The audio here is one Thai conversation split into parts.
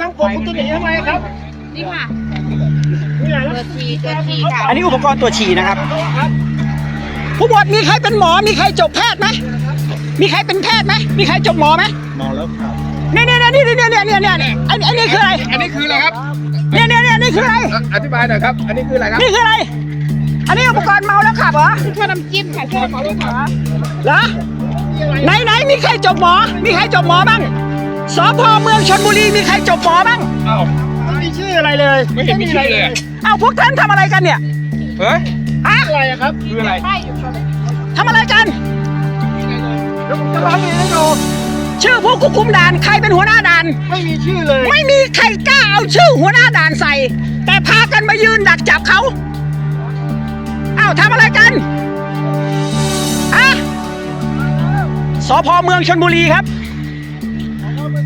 ทางผมคุณจะหนีทำไมครับ นี่ค่ะนี่แหละตัวทีตัวทีค่ะอันนี้อุปกรณ์ตรวจฉี่นะครับ ผู้หมวดมีใครเป็นหมอ มีใครจบแพทย์ไหมมีใครเป็นแพทย์ไหมมีใครจบหมอไหมเมาแล้วครับเนี่ยเนี่ยเนี่ยเนี่ยเนี่ยเนี่ยเนี่ยเนี่ยอันอันนี้คืออะไร อันนี้คืออะไรครับ เนี่ยเนี่ยเนี่ยนี่คืออะไร อะอธิบายหน่อยครับ อันนี้คืออะไรครับ นี่คืออะไร อันนี้อุปกรณ์เมาแล้วขับเหรอช่วยน้ำจิ้มค่ะช่วยน้ำจิ้มค่ะเหรอ ไหนไหนมีใครจบหมอ มีใครจบหมอบ้าง สพเมืองชนบุรีมีใครจบหมอบ้างอ้าวไม่มีชื่ออะไรเลยไม่เห็นมีชื่อเลยอะ เอ้าพวกท่านทำอะไรกันเนี่ยเฮ้ยฮะอะไรอะครับคืออะไรป้ายอยู่ค่ะทำอะไรกัน เดี๋ยวผมจะร้องเรียนให้ดูชื่อผู้ควบคุมด่านใครเป็นหัวหน้าด่าน ไม่มีชื่อเลย ไม่มีใครกล้าเอาชื่อหัวหน้าด่านใส่ แต่พากันมายืนดักจับเขาอ้าวทำอะไรกันอะสพเมืองชนบุรีครับ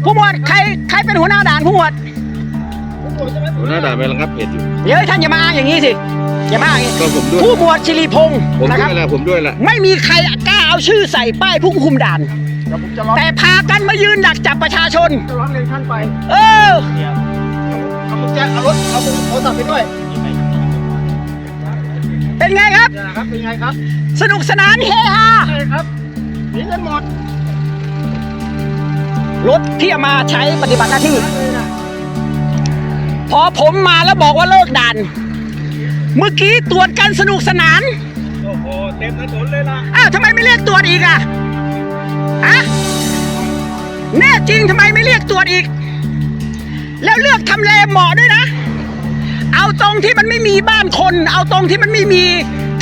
ผู้หมวดใครใครเป็นหัวหน้าด่านผู้หมวดหัวหน้าด่านไประงับเหตุอยู่เดี๋ยวท่านอย่ามาอ้างอย่างนี้สิอย่ามาอ้างอย่างนี้ก็ผมด้วยผู้หมวดชิริพงศ์ผมนะคด้รัวบยแหละผมด้วยแหละไม่มีใครกล้าเอาชื่อใส่ป้ายผู้ควบคุมด่านเดี๋ยวผมจะร้องแต่พากันมายืนดักจับประชาชน จะร้องเรียนท่านไปเออเอากุญแจเอารถเอาโทรศัพท์ไปด้วยเป็นไงครับเนี่ยนะครับเป็นไงครับสนุกสนานเฮฮาใช่ครับหนีกันหมด รถที่เอามาใช้ปฏิบัติหน้าที่เลยนะพอผมมาแล้วบอกว่าเลิกด่าน เมื่อกี้ตรวจกันสนุกสนาน โอ้โห เต็มถนนเลยล่ะ อ้าวทำไมไม่เรียกตรวจอีกอะอะแน่จริงทำไมไม่เรียกตรวจอีก แล้วเลือกทำเลเหมาะด้วยนะ เอาตรงที่มันไม่มีบ้านคน เอาตรงที่มันไม่มี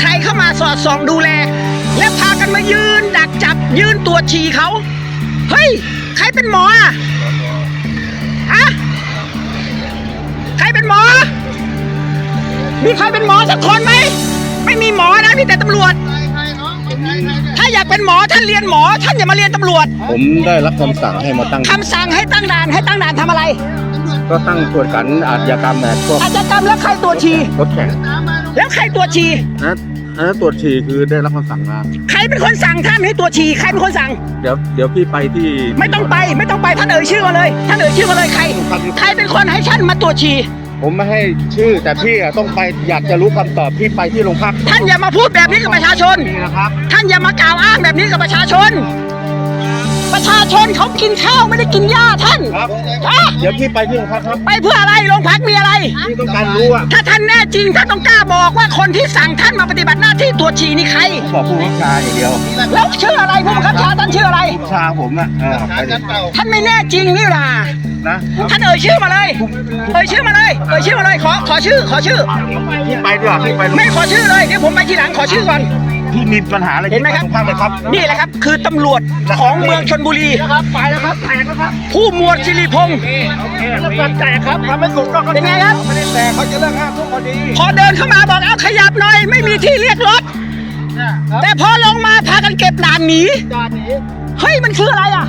ใครเข้ามาสอดส่องดูแล และพากันมายืนดักจับยืนตรวจฉี่เขา เฮ้ย ใครเป็นหมออะฮะใครเป็นหมอ มีใครเป็นหมอสักคนไหม ไม่มีหมอนะมีแต่ตำรวจ ถ้าอยากเป็นหมอท่านเรียนหมอ ท่านอย่ามาเรียนตำรวจผมได้รับคำสั่งให้มาตั้ง คำสั่งให้ตั้งด่านให้ตั้งด่านทำอะไร ก็ตั้งตรวจกันอาชญากรรมแบบพวกอาชญากรรมแล้วใครตรวจฉี่รถแข่งแล้วใครตรวจฉี่นะ อันนั้นตรวจฉี่คือได้รับคำสั่งมา ใครเป็นคนสั่งท่านให้ตรวจฉี่ใครเป็นคนสั่ง เดี๋ยวเดี๋ยวพี่ไปที่ไม่ต้องไปไม่ต้องไปท่านเอ่ยชื่อมาเลย ท่านเอ่ยชื่อมาเลยใคร ใครเป็นคนให้ท่านมาตรวจฉี่ผมไม่ให้ชื่อแต่พี่อะต้องไปอยากจะรู้คำตอบพี่ไปที่โรงพักท่านอย่ามาพูดแบบนี้กับประชาชน นี่นะครับ ท่านอย่ามากล่าวอ้างแบบนี้กับประชาชน ประชาชนเขากินข้าวไม่ได้กินหญ้าท่านครับอะเดี๋ยวพี่ไปที่โรงพักครับ ไปเพื่ออะไรโรงพักมีอะไร พี่ต้องการรู้อะถ้าท่านแน่จริงท่านต้องกล้าบอกว่าคนที่สั่งท่านมาปฏิบัติหน้าที่ตรวจฉี่นี่ใคร บอกผู้บังคับชาอย่างเดียวแล้วชื่ออะไรผู้บังคับบัญชาท่านชื่ออะไรผู้บังคับชาผมอะเออไปดิท่านไม่แน่จริงนี่ล่ะนะท่านเอ่ยชื่อมาเลย เอ่ยชื่อมาเลย เอ่ยชื่อมาเลย ขอ ขอชื่อ ขอชื่อ พี่ไปดีกว่าพี่ไปโรงไม่ขอชื่อเลย เดี๋ยวผมไปทีหลังขอชื่อก่อน พี่มีปัญหาอะไรเห็นไหมครับพี่ปโงพักเลยครับนี่แหละครับ คือตำรวจของเมืองชนบุรีนะครับไปแล้วครับแตกแล้วครับผู้หมวดสิริพงศ์แล้วกันแตกครับทำให้ถูกต้องเป็นไงครับ ไม่ได้แตกเขาจะเลิกห้ามทุกคนดีพอเดินเข้ามาบอกเอาขยับหน่อย ไม่มีที่เรียกรถนะครับแต่พอลงมาพากันเก็บด่านหนี จานนี้ เฮ้ยมันคืออะไรอะ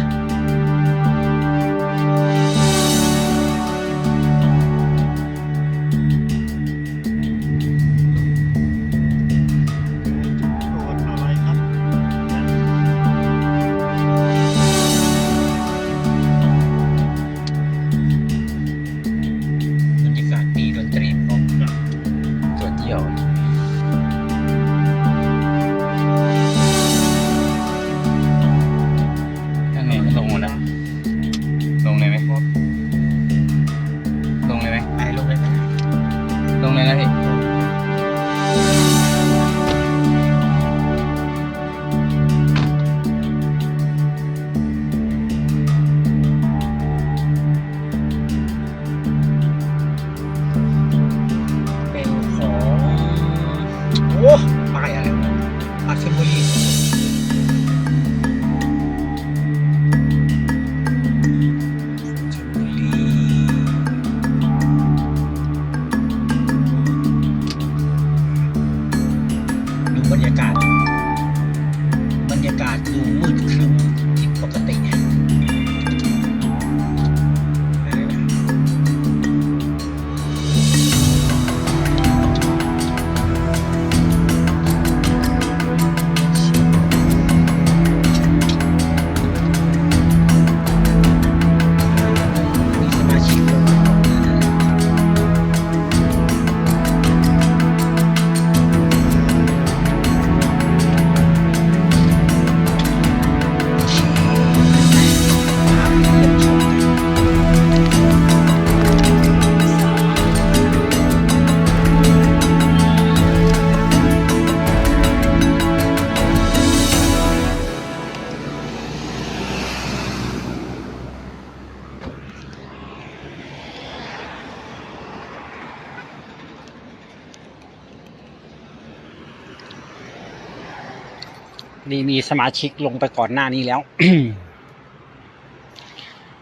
นี่มีสมาชิกลงไปก่อนหน้านี้แล้ว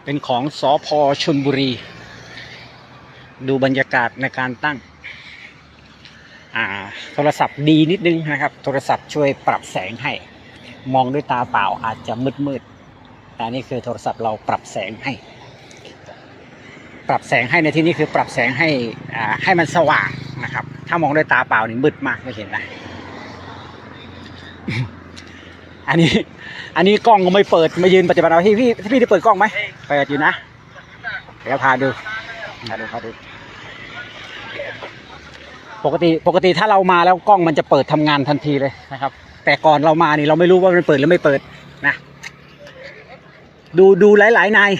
เป็นของสอพอชนบุรี ดูบรรยากาศในการตั้ง โทรศัพท์ดีนิดนึงนะครับ โทรศัพท์ช่วยปรับแสงให้ มองด้วยตาเปล่าอาจจะมืดมืดแต่นี่คือโทรศัพท์เราปรับแสงให้ ปรับแสงให้ในที่นี้คือปรับแสงให้ให้มันสว่างนะครับ ถ้ามองด้วยตาเปล่านี่มืดมากไม่เห็นนะ อันนี้ อันนี้กล้องก็ไม่เปิดมายืนปฏิบัติหน้าที่พี่พี่ได้เปิดกล้องไหมเปิดอยู่นะเดี๋ยวพาดูพาดูพาดู ปกติปกติถ้าเรามาแล้วกล้องมันจะเปิดทำงานทันทีเลยนะครับ แต่ก่อนเรามานี่เราไม่รู้ว่ามันเปิดหรือไม่เปิดนะดูดูหลายๆนาย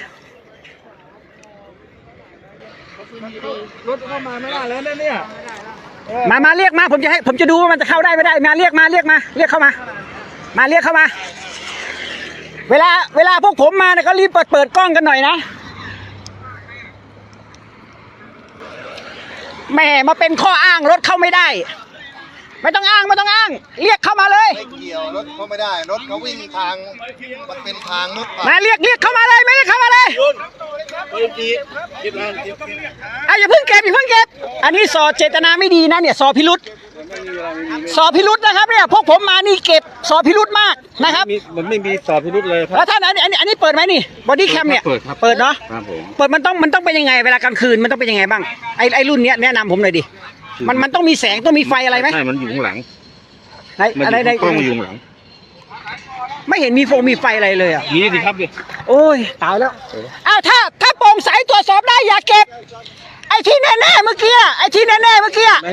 รถเข้ามาไม่ได้แล้วเนี่ยมามาเรียกมาผมจะให้ผมจะดูว่ามันจะเข้าได้ไม่ได้มาเรียกมาเรียกมา เรียกเข้ามา มาเรียกเข้ามา เวลาเวลาพวกผมมาเนี่ยก็รีบเปิดเปิดกล้องกันหน่อยนะแหม่มาเป็นข้ออ้างรถเข้าไม่ได้ ไม่ต้องอ้างไม่ต้องอ้าง เรียกเข้ามาเลย ไม่เกี่ยวรถเขาไม่ได้รถเขาวิ่งทางมันเป็นทางรถมาเรียกเรียกเข้ามาเลยไม่เรียกเข้ามาเลยปืนจีคิดว่าอะอย่าเพิ่งเก็บอย่าเพิ่งเก็บ อันนี้สอเจตนาไม่ดีนะเนี่ยสอพิรุษ สอพิรุษนะครับเนี่ยพวกผมมานี่เก็บสอพิรุษมากนะครับมันไม่มีสอบพิรุธเลยคแล้รับ วท่านอันนี้อันนี้อันนี้เปิดไหมนี่บอดี้แคมเนี่ยเปิดครับ เปิดเนาะครับผม เปิดมันต้องมันต้องเป็นยังไงเวลากลางคืนมันต้องเป็นยังไงบ้างไอไอรุ่นเนี้ยแนะนำผมหน่อยดิมันมันต้องมีแสงต้องมีไฟอะไรไหมใช่มันอยู่ข้างหลังไหนมันอะไรอยู่ไหนกล้องมันอยู่ข้างหลังไม่เห็นมีโฟมมีไฟอะไรเลยอะนี่สิครับดิโอ้ยตายแล้วอ้าวถ้าถ้าโปร่งใสตรวจสอบได้อย่าเก็บ ไอ้ที่แน่ๆเมื่อกี้อะไอ้ที่แน่ๆเมื่อกี้อะ ไม่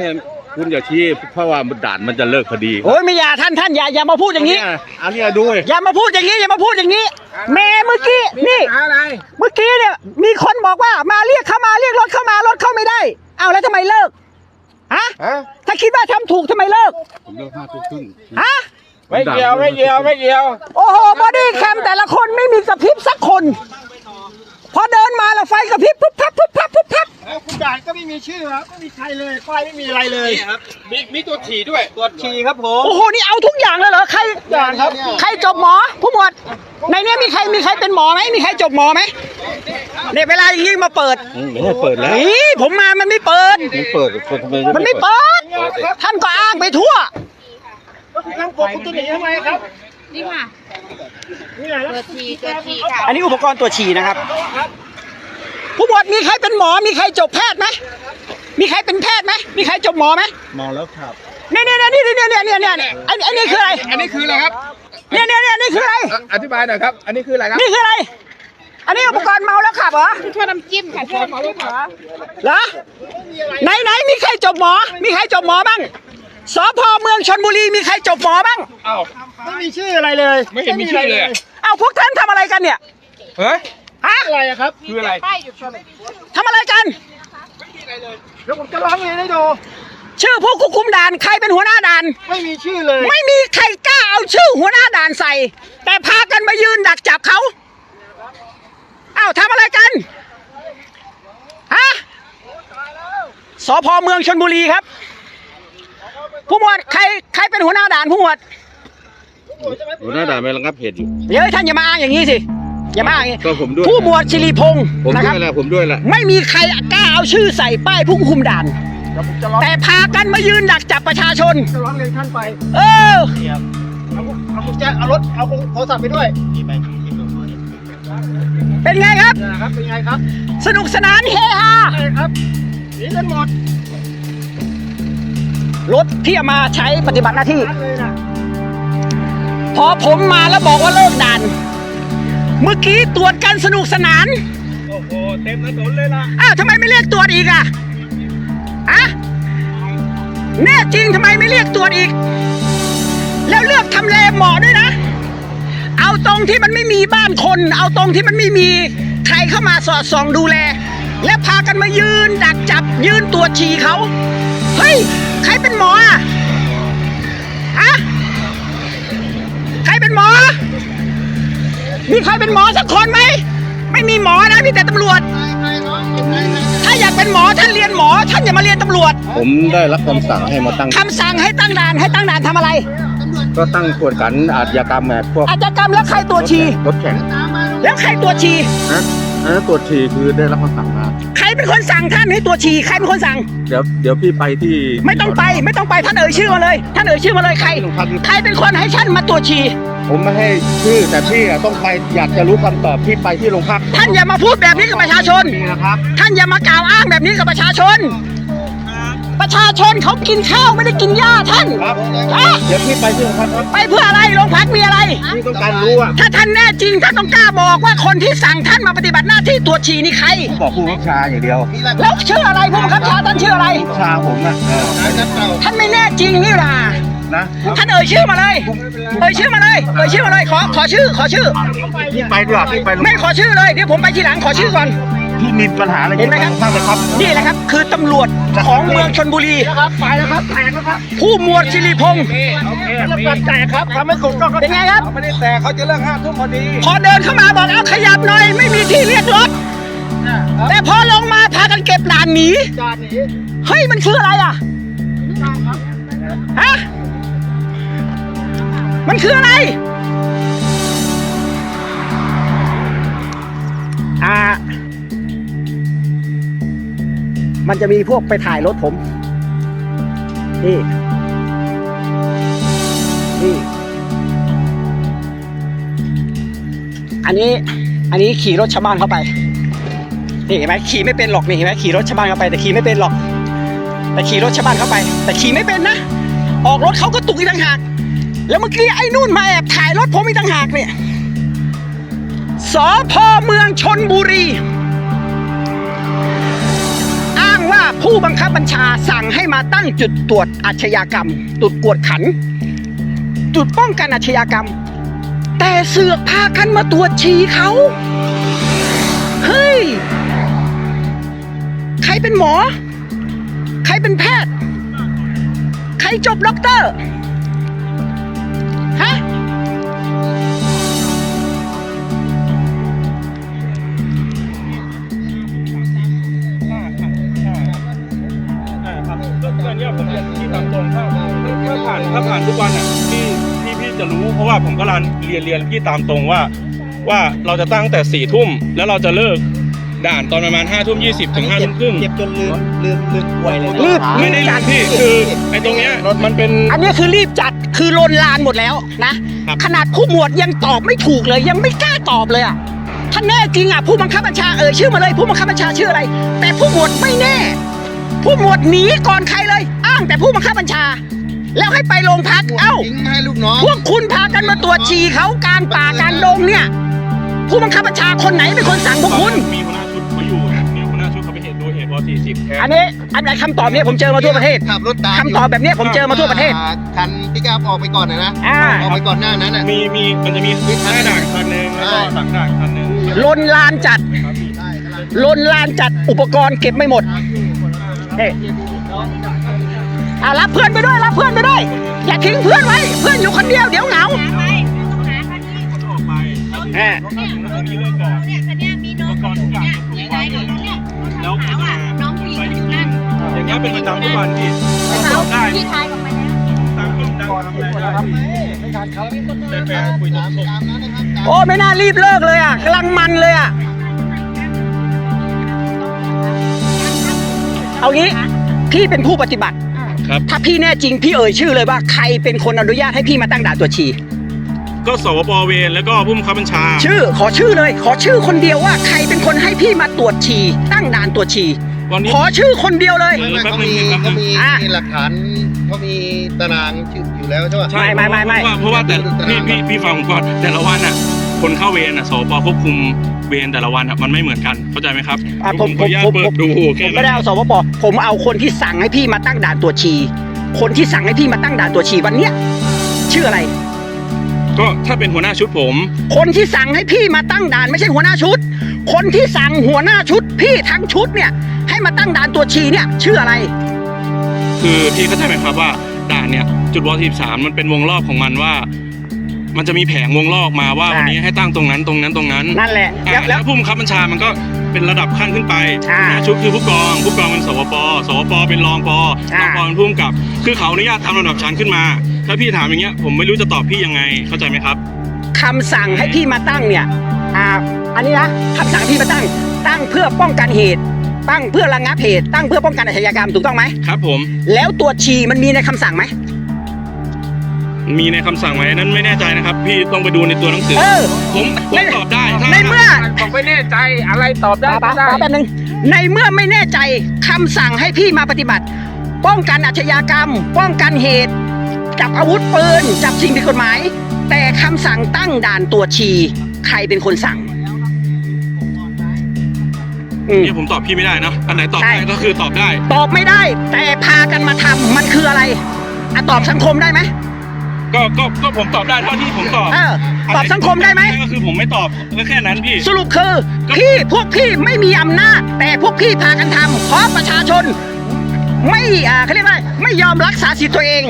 คุณอย่าชี้เพราะว่าด่านมันจะเลิกพอดีโอ้ยไม่อย่าท่านท่านอย่าอย่ามาพูดอย่างนี้ อันนี้ดูเลยอย่ามาพูดอย่างนี้อย่ามาพูดอย่างนี้ แม่เมื่อกี้นี่อะไรเมื่อกี้เนี่ยมีคนบอกว่ามาเรียกเข้ามาเรียกรถเข้ามารถเข้าไม่ได้เอาแล้วทำไมเลิกฮะฮะถ้าคิดว่าทำถูกทำไมเลิกผมเลิกห้าทุ่มครึ่งฮะไม่เกี่ยวไม่เกี่ยวไม่เกี่ยว โอ้โหบอดี้แคมแต่ละคนไม่มีกระพริบสักคนพ อเดินมาแล้วไฟกระพริบปุ๊บพับปุ๊บพับปุ๊บพับคุณด่านก็ไม่มีชื่อครับไม่มีใครเลยป้ายไม่มีอะไรเลยมีมีตัวถีด้วยตรวจฉี่ครับผมโอ้โหนี่เอาทุกอย่างเลยเหรอใครอย่างครับใครจบหมอผู้หมวดในเนี้ยมีใครมีใครเป็นหมอไหมมีใครจบหมอไหมเนี่ยเวลาอย่างนี้มาเปิดไม่ให้เปิดแล้วนี่ผมมามันไม่เปิดมันเปิดคนทำไมมันไม่เปิดท่านก็อ้างไปทั่วแล้วคุณทำกดคุณจะหนีทำไมครับ นี่ค่ะนี่แหละเปิดทีเปิดทีค่ะอันนี้อุปกรณ์ตรวจฉี่นะครับ ผู้หมวดมีใครเป็นหมอ มีใครจบแพทย์ไหมมีใครเป็นแพทย์ไหมมีใครจบหมอไหมมองแล้วครับ เนี่ยเนี่ยเนี่ยเนี่ยเนี่ยเนี่ยเนี่ยเนี่ยอันอันนี้คืออะไร อันนี้คืออะไรครับ เนี่ยเนี่ยเนี่ยนี่คืออะไรอธิบายหน่อยครับ อันนี้คืออะไรครับ นี่คืออะไร อันนี้อุปกรณ์เมาแล้วขับเหรอ ช่วยน้ำจิ้มค่ะช่วยน้ำจิ้มค่ะเหรอ ไหนไหนมีใครจบหมอ มีใครจบหมอบ้าง สพเมืองชนบุรีมีใครจบหมอบ้าง อ้าว ไม่มีชื่ออะไรเลยไม่เห็นมีชื่อเลยอะ เอ้าพวกท่านทำอะไรกันเนี่ยเฮ้ย ฮะอะไรอะครับคืออะไรป้ายอยู่ชนทำอะไรกัน แล้วผมจะร้องเรียนให้ดูชื่อผู้ควบคุมด่านใครเป็นหัวหน้าด่าน ไม่มีชื่อเลย ไม่มีใครกล้าเอาชื่อหัวหน้าด่านใส่ แต่พากันมายืนดักจับเขาอ้าวทำอะไรกันฮะสพเมืองชนบุรีครับ ผู้หมวดใครใครเป็นหัวหน้าด่านผู้หมวดหัวหน้าด่านไม่ระงับเหตุอยู่เดี๋ยวท่านอย่ามาอ้างอย่างนี้สิอย่ามาอ้างอย่างนี้ก็ผมด้วยผู้หมวดชิริพงศ์ผมนะคด้รับวยแหละผมด้วยแหละไม่มีใครกล้าเอาชื่อใส่ป้ายผู้ควบคุมด่านเดี๋ยวผมจะร้องแต่พากันมายืนดักจับประชาชน จะร้องเรียนท่านไปเออ เอาเอากุญแจเอารถเอาโทรศัพท์ไปด้วยเป็นไงครับ นะครับเป็นไงครับสนุกสนานเฮฮา ใช่ครับหนีกันหมด รถที่เอามาใช้ปฏิบัติหน้าที่นั่นเลยนะพอผมมาแล้วบอกว่าเลิกด่าน เมื่อกี้ตรวจกันสนุกสนาน โอ้โห เต็มถนนเลยล่ะ อ้าวทำไมไม่เรียกตรวจอีกอะอะแน่จริงทำไมไม่เรียกตรวจอีก แล้วเลือกทำเลเหมาะด้วยนะ เอาตรงที่มันไม่มีบ้านคน เอาตรงที่มันไม่มีใครเข้ามาสอดส่องดูแล และพากันมายืนดักจับยืนตรวจฉี่เขาเฮ้ย ใครเป็นหมออะอะใครเป็นหมอ มีใครเป็นหมอสักคนไหม ไม่มีหมอนะมีแต่ตำรวจ ถ้าอยากเป็นหมอท่านเรียนหมอ ท่านอย่ามาเรียนตำรวจผมได้รับคำสั่งให้มาตั้ง คำสั่งให้ตั้งด่านให้ตั้งด่านทำอะไร ก็ตั้งกวดขันอาชญากรรมแบบพวกอาชญากรรมแล้วใครตัวจฉี่รถแข็งแล้วใครตัวจฉี่นะอันนั้นตรวจฉี่คือได้รับคำสั่งมาใคร เป็นคนสั่งท่านให้ตัวจฉี่ใครเป็นคนสั่ง เดี๋ยวเดี๋ยวพี่ไปที่ไม่ต้องไปไม่ต้องไปท่านเอ่ยชื่อมาเลย ท่านเอ่ยชื่อมาเลยใครโรงพักใครเป็นคนให้ท่านมาตรวจฉี่ผมไม่ให้ชื่อแต่พี่อะต้องไปอยากจะรู้คำตอบพี่ไปที่โรงพักท่านอย่ามาพูดแบบนี้กับประชาชน นี่นะครับ ท่านอย่ามากล่าวอ้างแบบนี้กับประชาชน ประชาชนเขากินข้าวไม่ได้กินหญ้าท่านครับอะเดี๋ยวพี่ไปที่โรงพักครับไปเพื่ออะไรโรงพักมีอะไร พี่ต้องการรู้อะถ้าท่านแน่จริงท่านต้องกล้าบอกว่าคนที่สั่งท่านมาปฏิบัติหน้าที่ตรวจฉี่นี่ใคร บอกผู้บังคับบัญชาอย่างเดียวแล้วชื่ออะไรผู้บังคับบัญชาท่านชื่ออะไรผู้บังคับบัญชาผมนะเออท่านไม่แน่จริงนี่หว่านะท่านเอ่ยชื่อมาเลยเอ่ยชื่อมาเลยเอ่ยชื่อมาเลยขอขอชื่อขอชื่อพี่ไปดีกว่าพี่ไปโรงไม่ขอชื่อเลยเดี๋ยวผมไปทีหลังขอชื่อก่อนพี่มีปัญหาอะไรเห็นไหมครับท่านเลยครับนี่แหละครับ คือตำรวจ ของเมืองชนบุรีครับไปแล้วครับแตกแล้วครับผู้หมวดสิริพงศ์โอเคแล้วกันแตกครับทำให้ถูกต้องเป็นไงครับไม่ได้แตกเขาจะเลิกห้าทุ่มพอดีพอเดินเข้ามาบอกเอาขยับหน่อย ไม่มีที่เรียกรถแต่พอลงมาพากันเก็บหลานหนีจานนี้เฮ้ยมันคืออะไรอะฮะมันคืออะไรอ่า มันจะมีพวกไปถ่ายรถผม นี่ นี่ อันนี้ อันนี้ขี่รถชาวบ้านเข้าไป นี่เห็นไหมขี่ไม่เป็นหรอก นี่เห็นไหมขี่รถชาวบ้านเข้าไป แต่ขี่ไม่เป็นหรอก แต่ขี่รถชาวบ้านเข้าไป แต่ขี่ไม่เป็นนะ ออกรถเขาก็ตุกอีกต่างหาก แล้วเมื่อกี้ไอ้นู่นมาแอบถ่ายรถผมอีกต่างหากเนี่ยสพเมืองชนบุรี ผู้บังคับบัญชาสั่งให้มาตั้งจุดตรวจอาชญากรรม จุดกวดขัน จุดป้องกันอาชญากรรม แต่เสือกพากันมาตรวจฉี่เขา เฮ้ย ใครเป็นหมอ ใครเป็นแพทย์ ใครจบด็อกเตอร์ ฮะานถ้าผ่านทุกวันอะพี่พี่พี่จะรู้เพราะว่าผมก็รันเรียนเรียนพี่ตามตรงว่า ว่าเราจะตั้งแต่สี่ทุ่มแล้วเราจะเลิกด่านตอนประมาณห้าทุ่มยี่สิบถึงห้าทุ่มครึ่งเจ็บจนลืมลืมลืมป่วยเลยรีบไม่ได้ลืมพี่คือไอ้ตรงเนี้ยมันเป็น อันนี้คือรีบจัดคือลนลานหมดแล้วนะ ครับ ขนาดผู้หมวดยังตอบไม่ถูกเลยยังไม่กล้าตอบเลยอะถ้าแน่จริงอะผู้บังคับบัญชาเอ่ยชื่อมาเลยผู้บังคับบัญชาชื่ออะไร แต่ผู้หมวดไม่แน่ ผู้หมวดหนีก่อนใครเลย อ้างแต่ผู้บังคับบัญชา แล้วให้ไปโรงพัก เอ้า ทิ้งให้ลูกน้อง พวกคุณพากันมาตรวจฉี่เขากลางป่ากลางดงเนี่ย ผู้บังคับบัญชาคนไหนเป็นคนสั่งพวกคุณ มีหัวหน้าชุดเขาอยู่เนี่ยหัวหน้าชุดเขาไปเห็นดูเหตุวอสี่สิบแทน อันนี้อันไหนคำตอบเนี้ผมเจอมาทั่วประเทศขับรถตามคำตอบแบบเนี้ยผมเจอมาทั่วประเทศอ่าคันที่กราบออกไปก่อนนะนะอ่า ออกไปก่อนหน้านั้นน่ะ มีมีมันจะมีหน้าด่านคันหนึ่งแล้วก็หลังด่านคันหนึ่งลนลานจัด ครับพี่ ลนลานจัดอุปกรณ์เก็บไม่หมดเฮ้ อะรับเพื่อนไปด้วยรับเพื่อนไปด้วย อย่าทิ้งเพื่อนไว้ เพื่อนอยู่คนเดียวเดี๋ยวเหงาเขาจะออกไปแหมเขาถึงตรงนี้เลิกก่อนเนี่ยคันเนี้ยมีน้องอยู่เนี่ยไหนๆดูเนี่ยแล้วขาวอะน้องผู้หญิงอยู่นั่นอย่างเงี้ยเป็นประจำทุกวันพี่เขาได้พี่ชายบอกไปแล้วตามกลุ่มดังทำอะไรได้แต่แฟนคุยตรงโอ้ไม่น่ารีบเลิกเลยอะกำลังมันเลยอะเอางี้พี่เป็นผู้ปฏิบัติ ครับ ถ้าพี่แน่จริงพี่เอ่ยชื่อเลยว่าใครเป็นคนอนุญาตให้พี่มาตั้งด่านตรวจฉี่ก็สวปเวรแล้วก็ผู้บังคับบัญชา ชื่อขอชื่อเลย ขอชื่อคนเดียวว่าใครเป็นคนให้พี่มาตรวจฉี่ตั้งด่านตรวจฉี่วันนี้ ขอชื่อคนเดียวเลยเออไม่แป๊บเขานึงมีแป๊บนึงเขามีอะ มีหลักฐานเขามีตารางชื่ออยู่แล้วใช่ป่ะใช่ไม่ไม่ไม่ เพราะว่าเพราะว่าแต่พี่พี่พี่ฟังผมก่อนแต่ละวันอะ คนเข้าเวรอะสวปควบคุมเวรแต่ละวันอะมันไม่เหมือนกันเข้าใจไหมครับอะผมขออนุญาตผมเปิผดมดูผแค่มนั้ไม่นได้เอาสวปผมเอาคนที่สั่งให้พี่มาตั้งด่านตรวจฉี่คนที่สั่งให้พี่มาตั้งด่านตรวจฉี่วันเนี้ยชื่ออะไร ก็ถ้าเป็นหัวหน้าชุดผม คนที่สั่งให้พี่มาตั้งด่านไม่ใช่หัวหน้าชุด คนที่สั่งหัวหน้าชุด พี่ทั้งชุดเนี่ยให้มาตั้งด่านตรวจฉี่เนี่ยชื่ออะไร คือพี่เข้าใจไหมครับว่าด่านเนี่ยจุดวอทีสามมันเป็นวงรอบของมันว่า มันจะมีแผงวงลอกมาว่าใช่ วันนี้ให้ตั้งตรงนั้นตรงนั้นตรงนั้นนั่นแหละอ่าแล้วแล้แล้วว ผู้บังคับบัญชามันก็เป็นระดับขั้นขึ้นไปอ่าหัวหน้าชุดคือผู้กอง ผู้กองเป็นสวปสวปเป็นรองปรอ่าองปเป็นผู้กำกับ คือเขาอนุญาตทำลำดับชั้นขึ้นมาถ้าพี่ถามอย่างเงี้ยผมไม่รู้จะตอบพี่ยังไงเข้าใจไหมครับ คำสั่งให้พี่มาตั้งเนี่ยอ่าอันนี้นะคำสั่งให้พี่มาตั้ง ตั้งเพื่อป้องกันเหตุ ตั้งเพื่อระงับเหตุตั้งเพื่อป้องกันอาชญากรรมถูกต้องไหมครับผม แล้วตัวชีมันมีในคำสั่งไหม มีในคำสั่งไหมนั้นไม่แน่ใจนะครับ พี่ต้องไปดูในตัวหนังสือ เออ ผมผมตอบได้ถ้าในเมื่อ ผมไม่แน่ใจอะไรตอบได้ป้าป้าป้าแป๊บนึงในเมื่อไม่แน่ใจคำสั่งให้พี่มาปฏิบัติ ป้องกันอาชญากรรม ป้องกันเหตุ จับอาวุธปืน จับสิ่งผิดกฎหมาย แต่คำสั่งตั้งด่านตัวจชี ใครเป็นคนสั่งอืมเนี่ยผมตอบพี่ไม่ได้นะอันไหนตอบใช่ได้ก็คือตอบได้ ตอบไม่ได้ แต่พากันมาทำมันคืออะไรอะตอบสังคมได้ไหม ก็ก็ก็ผมตอบได้เท่าที่ผมตอบเออตอบสังคมได้ไหมก็คือผมไม่ตอบก็แค่นั้นพี่ สรุปคือพี่พวกพี่ไม่มีอำนาจ แต่พวกพี่พากันทำเพราะประชาชน ไม่อ่าเขาเรียกว่าไม่ยอมรักษาสิทธิ์ตัวเอง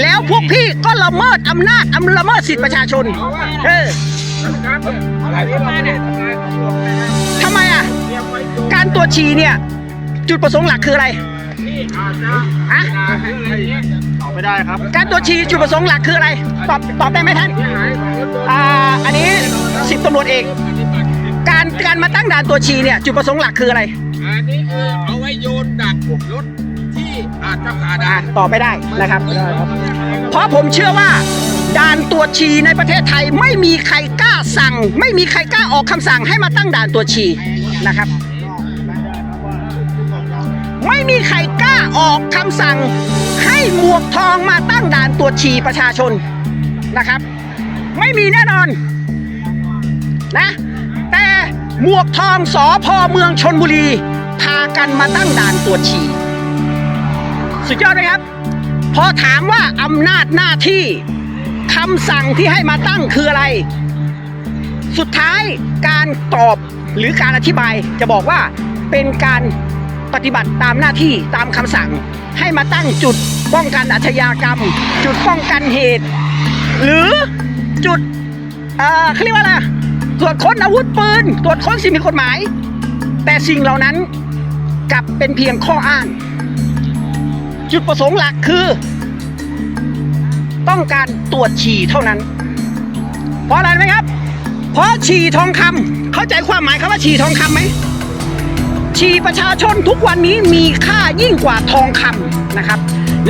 แล้วพวกพี่ก็ละเมิดอำนาจอำละเมิดสิทธิประชาชน เออทำไมอะ การตรวจฉี่เนี่ย จุดประสงค์หลักคืออะไรอะตอบ ไม่ได้ครับการตรวจฉี่จุดประสงค์หลักคืออะไร ตอบตอบได้ไหมท่านอ่าอันนี้สิบตำรวจเอกการการมาตั้งด่านตรวจฉี่เนี่ยจุดประสงค์หลักคืออะไรอันนี้เออเอาไว้โยนดักรถที่อาจจะผ่านอะตอบไม่ได้นะครับ เพราะผมเชื่อว่าด่านตรวจฉี่ในประเทศไทยไม่มีใครกล้าสั่ง ไม่มีใครกล้าออกคำสั่งให้มาตั้งด่านตรวจฉี่นะครับ ไม่มีใครกล้าออกคำสั่ง ให้หมวกทองมาตั้งด่านตรวจฉี่ประชาชนนะครับ ไม่มีแน่นอนนะ แต่หมวกทองสอพอเมืองชนบุรี พากันมาตั้งด่านตรวจฉี่สุดยอดไหมครับ พอถามว่าอำนาจหน้าที่คำสั่งที่ให้มาตั้งคืออะไร สุดท้ายการตอบหรือการอธิบายจะบอกว่าเป็นการ ปฏิบัติตามหน้าที่ตามคำสั่ง ให้มาตั้งจุดป้องกันอาชญากรรม จุดป้องกันเหตุ หรือจุดเอ่อเขาเรียกว่าอะไรตรวจค้นอาวุธปืนตรวจค้นสิ่งผิดกฎหมาย แต่สิ่งเหล่านั้นกลับเป็นเพียงข้ออ้าง จุดประสงค์หลักคือ ต้องการตรวจฉี่เท่านั้น เพราะอะไรไหมครับ เพราะฉี่ทองคำเข้าใจความหมายคำว่าฉี่ทองคำไหม ฉี่ประชาชนทุกวันนี้มีค่ายิ่งกว่าทองคำนะครับ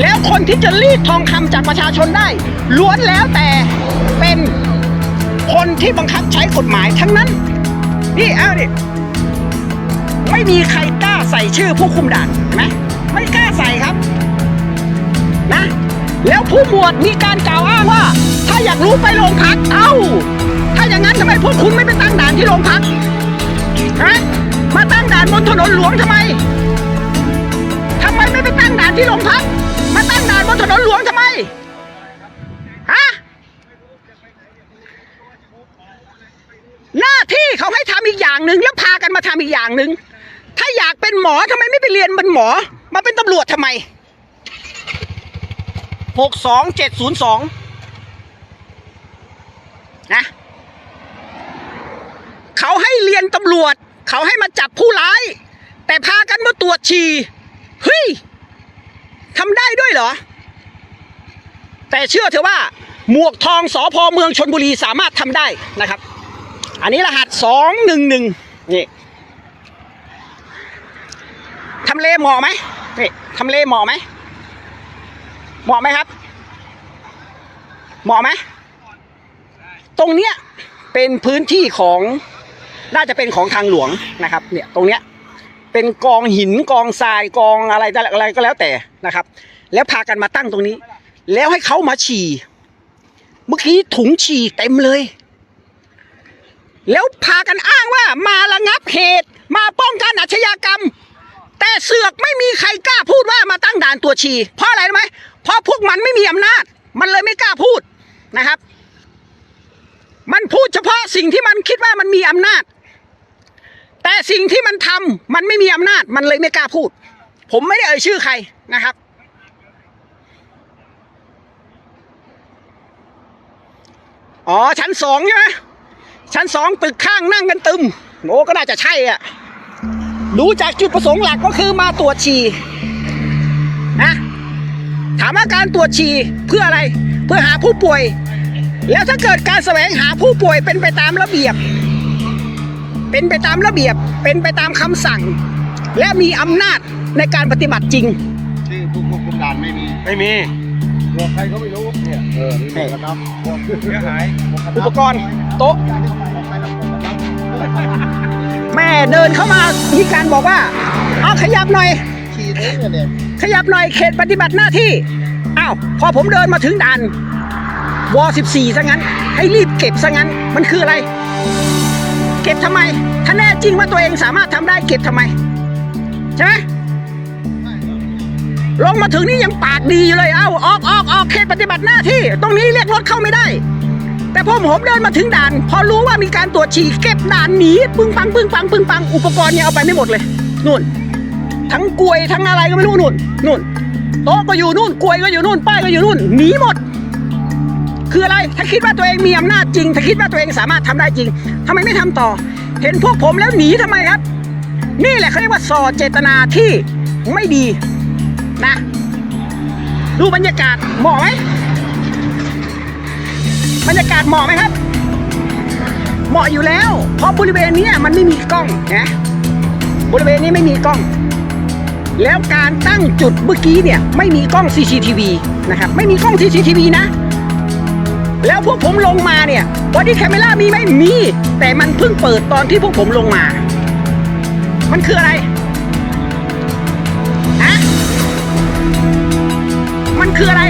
แล้วคนที่จะรีดทองคำจากประชาชนได้ ล้วนแล้วแต่เป็นคนที่บังคับใช้กฎหมายทั้งนั้น นี่เอาดิไม่มีใครกล้าใส่ชื่อผู้คุมด่านเห็นไหมไม่กล้าใส่ครับนะแล้วผู้หมวดมีการกล่าวอ้างว่า ถ้าอยากรู้ไปโรงพัก เอ้า ถ้าอย่างนั้นทำไมพวกคุณไม่ไปตั้งด่านที่โรงพักฮะ มาตั้งด่านบนถนนหลวงทำไมทำไมไม่ไปตั้งด่านที่โรงพัก มาตั้งด่านบนถนนหลวงทำไม ฮะ หน้าที่เขาให้ทำอีกอย่างหนึ่งแล้วพากันมาทำอีกอย่างหนึ่ง ถ้าอยากเป็นหมอทำไมไม่ไปเรียนเป็นหมอ มาเป็นตำรวจทำไมหกสองเจ็ดศูนย์สองนะ เขาให้เรียนตำรวจ เขาให้มาจับผู้ร้าย แต่พากันมาตรวจฉี่เฮ้ยทำได้ด้วยเหรอ แต่เชื่อเถอะว่า หมวกทองสอพอเมืองชนบุรีสามารถทำได้นะครับ อันนี้รหัสสองหนึ่งหนึ่งนี่ทำเลเหมาะไหมนี่ทำเลเหมาะไหมเหมาะไหมครับเหมาะไหมตรงเนี้ยเป็นพื้นที่ของ น่าจะเป็นของทางหลวงนะครับ เนี่ยตรงเนี้ยเป็นกองหินกองทรายกองอะไรอะไรก็แล้วแต่นะครับ แล้วพากันมาตั้งตรงนี้ แล้วให้เขามาฉี่เมื่อกี้ถุงฉี่เต็มเลย แล้วพากันอ้างว่ามาระงับเหตุมาป้องกันอาชญากรรม แต่เสือกไม่มีใครกล้าพูดว่ามาตั้งด่านตัวจฉี่เพราะอะไรรู้ไหมเพราะพวกมันไม่มีอำนาจ มันเลยไม่กล้าพูดนะครับ มันพูดเฉพาะสิ่งที่มันคิดว่ามันมีอำนาจ แต่สิ่งที่มันทำมันไม่มีอำนาจมันเลยไม่กล้าพูด ผมไม่ได้เอ่ยชื่อใครนะครับ อ๋อชั้นสองใช่ไหมชั้นสองตึกข้างนั่งกันตึมโอ้ก็น่าจะใช่อะดูจากจุดประสงค์หลักก็คือมาตรวจฉี่นะถามว่าการตรวจฉี่เพื่ออะไรเพื่อหาผู้ป่วย แล้วถ้าเกิดการแสวงหาผู้ป่วยเป็นไปตามระเบียบ เป็นไปตามระเบียบ เป็นไปตามคำสั่ง และมีอำนาจในการปฏิบัติจริง ชื่อผู้ควบคุมด่านไม่มีไม่มีบอกใครก็ไม่รู้เนี่ยเออนี่หมวกกันน็อกบอกเสียหายอุปกรณ์โต๊ะ แม่เดินเข้ามามีการบอกว่าเอาขยับหน่อย ขี่เท่เนี่ยขยับหน่อยเขตปฏิบัติหน้าที่ อ้าว พอผมเดินมาถึงด่านว14ซะงั้น ให้รีบเก็บซะงั้น มันคืออะไร เก็บทำไม ถ้าแน่จริงว่าตัวเองสามารถทำได้เก็บทำไม ใช่ไหมลงมาถึงนี่ยังปากดีอยู่เลย เอ้าออกออกออกเขตปฏิบัติหน้าที่ ตรงนี้เรียกรถเข้าไม่ได้ แต่พอผมเดินมาถึงด่าน พอรู้ว่ามีการตรวจฉี่เก็บด่านหนีปึ้งปังปึ้งปังปึ้งปังอุปกรณ์เนี่ยเอาไปไม่หมดเลยนู่น ทั้งกลวยทั้งอะไรก็ไม่รู้นู่นนู่นโต๊ะก็อยู่นู่นกลวยก็อยู่นู่นป้ายก็อยู่นู่นหนีหมด คืออะไร ถ้าคิดว่าตัวเองมีอำนาจจริง ถ้าคิดว่าตัวเองสามารถทำได้จริงทำไมไม่ทำต่อ เห็นพวกผมแล้วหนีทำไมครับ นี่แหละเขาเรียกว่าส่อเจตนาที่ไม่ดีนะดูบรรยากาศเหมาะไหมบรรยากาศเหมาะไหมครับ เหมาะอยู่แล้ว เพราะบริเวณนี้มันไม่มีกล้องนะบริเวณนี้ไม่มีกล้อง แล้วการตั้งจุดเมื่อกี้เนี่ยไม่มีกล้อง CCTV นะครับไม่มีกล้อง CCTV นะ แล้วพวกผมลงมาเนี่ยบอดี้แคมเมล่ามีไหมมี แต่มันเพิ่งเปิดตอนที่พวกผมลงมา มันคืออะไรฮะมันคืออะไร